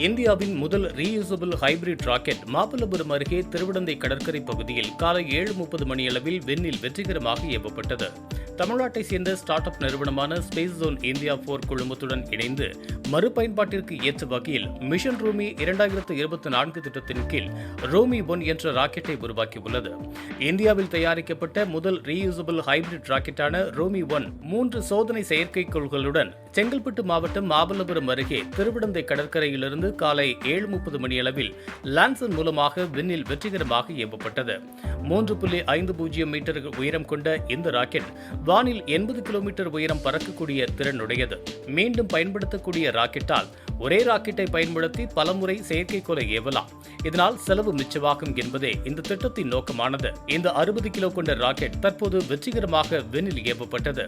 இந்தியாவின் முதல் reusable hybrid rocket Mamallapuram அருகே திருவிடந்தை கடற்கரை பகுதியில் காலை ஏழு முப்பது மணியளவில் விண்ணில் வெற்றிகரமாக ஏவப்பட்டது தமிழ்நாட்டை சேர்ந்த ஸ்டார்ட் அப் நிறுவனமான ஸ்பேஸ் ஜோன் இந்தியா போர் குழுமத்துடன் இணைந்து மறுபயன்பாட்டிற்கு ஏற்ற வகையில் மிஷன் ரூமி இரண்டாயிரத்து இருபத்தி நான்கு திட்டத்தின் கீழ் ரோமி ஒன் என்ற ராக்கெட்டை உருவாக்கியுள்ளது. இந்தியாவில் தயாரிக்கப்பட்ட முதல் ரீயூசபிள் ஹைபிரிட் ராக்கெட்டான ரோமி ஒன் மூன்று சோதனை செயற்கைக்கோள்களுடன் செங்கல்பட்டு மாவட்டம் மாமல்லபுரம் அருகே திருவிடந்தை கடற்கரையிலிருந்து காலை ஏழு முப்பது மணியளவில் லான்சன் மூலமாக விண்ணில் வெற்றிகரமாக ஏவப்பட்டது மூன்று புள்ளி ஐந்து பூஜ்ஜியம் மீட்டர் உயரம் கொண்ட இந்த ராக்கெட் வானில் எண்பது கிலோமீட்டர் உயரம் பறக்கக்கூடிய திறனுடையது. மீண்டும் பயன்படுத்தக்கூடிய ராக்கெட்டால் ஒரே ராக்கெட்டை பயன்படுத்தி பலமுறை செயற்கைக்கோளை ஏவலாம். இதனால் செலவு மிச்சமாகும் என்பதே இந்த திட்டத்தின் நோக்கமானது. இந்த அறுபது கிலோ கொண்ட ராக்கெட் தற்போது வெற்றிகரமாக விண்ணில் ஏவப்பட்டது.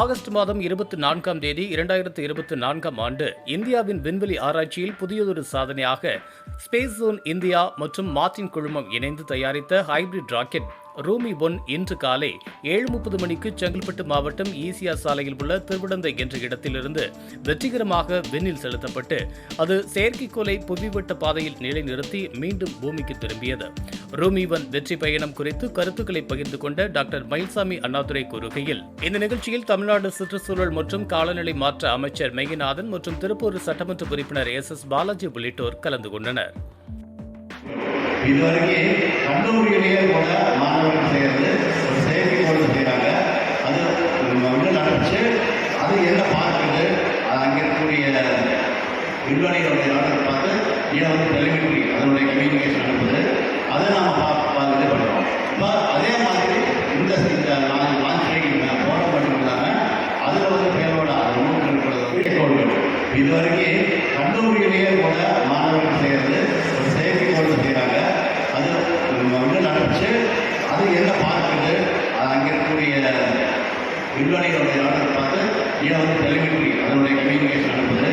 ஆகஸ்ட் மாதம் இருபத்தி நான்காம் தேதி இரண்டாயிரத்து இருபத்தி நான்காம் ஆண்டு இந்தியாவின் விண்வெளி ஆராய்ச்சியில் புதியதொரு சாதனையாக ஸ்பேஸ் ஜோன் இந்தியா மற்றும் மார்டின் குழுமம் இணைந்து தயாரித்த ஹைபிரிட் ராக்கெட் ரூமி ஒன் இன்று காலை ஏழு முப்பது மணிக்கு செங்கல்பட்டு மாவட்டம் ஈசியா சாலையில் உள்ள திருவிடந்தை என்ற இடத்திலிருந்து வெற்றிகரமாக விண்ணில் செலுத்தப்பட்டு அது செயற்கைக்கோளை புவிவட்ட பாதையில் நிலைநிறுத்தி மீண்டும் பூமிக்கு திரும்பியது. ரூமி ஒன் வெற்றி பயணம் குறித்து கருத்துக்களை பகிர்ந்து கொண்ட டாக்டர் மயில்சாமி அண்ணாதுரை கூறுகையில் இந்த நிகழ்ச்சியில் தமிழ்நாடு சுற்றுச்சூழல் மற்றும் காலநிலை மாற்ற அமைச்சர் மெய்யநாதன் மற்றும் திருப்பூர் சட்டமன்ற உறுப்பினர் எஸ் எஸ் பாலாஜி உள்ளிட்டோர் கலந்து கொண்டனர். இதுவரைக்கும் கல்லூரியிலேயே கூட மாணவர்கள் செய்கிறது ஒரு செயற்கைக்கோள் செய்கிறாங்க அது வந்து நடந்துச்சு. அது என்ன பார்க்குது? அங்கே இருக்கக்கூடிய விண்வெளிகளுடைய நாட்டை பார்த்து இதை வந்து டெலிமெட்ரி அதனுடைய கம்யூனிகேஷன் அனுப்புது அதை நாம் பா இது பண்ணுறோம். இப்போ அதே மாதிரி இந்த இந்த லான்ச் போட மட்டும் இல்லாமல் அதில் வந்து பேரோட அது நோக்கம் இருக்கிறது இதுவரைக்கும் கல்லூரியிலேயே கூட மாணவர்கள் செய்கிறது ஒரு செயற்கைக்கோள் செய்கிறாங்க அது வந்து நடந்துச்சு. அது என்ன பார்க்குது? அங்கே இருக்கக்கூடிய விண்வெளிகளுடைய நாட்டை பார்த்து இதை வந்து டெலிமெட்ரி அதனுடைய கம்யூனிகேஷன் அனுப்புது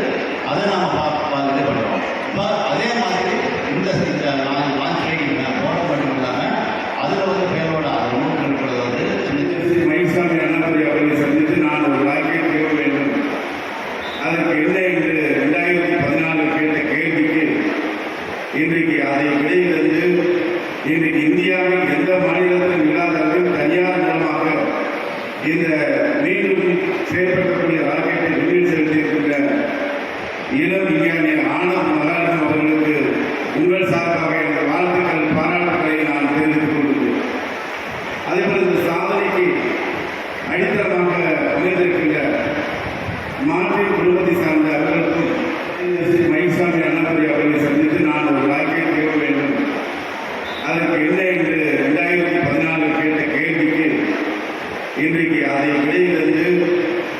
அதை நாம் பா இது பண்ணுறோம் இப்போ அதே மாதிரி இந்த இந்த லான்ச் இன்றைக்கு இந்தியாவில் எந்த மாநிலத்திலும் இல்லாத அளவில் தனியார் மூலமாக இந்த மீண்டும் செயல்படுத்தக்கூடிய ராக்கெட்டை விண்ணில் செலுத்தியிருக்கின்ற இளம் விஞ்ஞானி ஆனந்த் மகாலிங்கம் அவர்களுக்கு உங்கள் சார்பாக எனது வாழ்த்துக்கள் பாராட்டுகளை நான் தெரிவித்துக் கொள்கிறேன். அதேபோல் இந்த சாதனைக்கு அடித்தளமாக அமைந்திருக்கின்ற மாற்றின் குடும்பத்தை சார்ந்த அவர்களுக்கும் ஸ்ரீ மயில்சாமி அண்ணாதுரை அவர்களை சந்தித்து நான் ஒரு ராக்கெட் தேட வேண்டும் இல்லை என்று ரெண்டாயிரத்தி பதினாலு கேட்ட கேள்விக்கு இன்றைக்கு அதை விடையிலிருந்து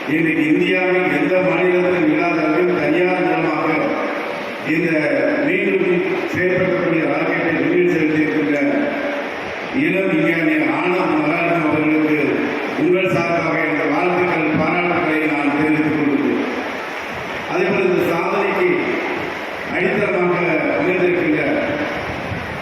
இன்றைக்கு இந்தியாவில் எந்த மாநிலத்திலும் இல்லாத அளவில் தனியார் மூலமாக இந்த மீண்டும் செயல்படுத்தக்கூடிய ராக்கெட்டை வெளியில் செலுத்தியிருக்கின்ற இளம் விஞ்ஞானி ஆனந்த் மகாலிங்கம் அவர்களுக்கு உங்கள் சார்பாக இந்த வாழ்த்துக்கள் பாராட்டுகளை நான் தெரிவித்துக் கொள்கிறேன் அதேபோல் இந்த சாதனைக்கு அடித்தளமாக அமைந்திருக்கின்ற மாற்றின் குடும்பத்தை சார்ந்த அவர்களுக்கும்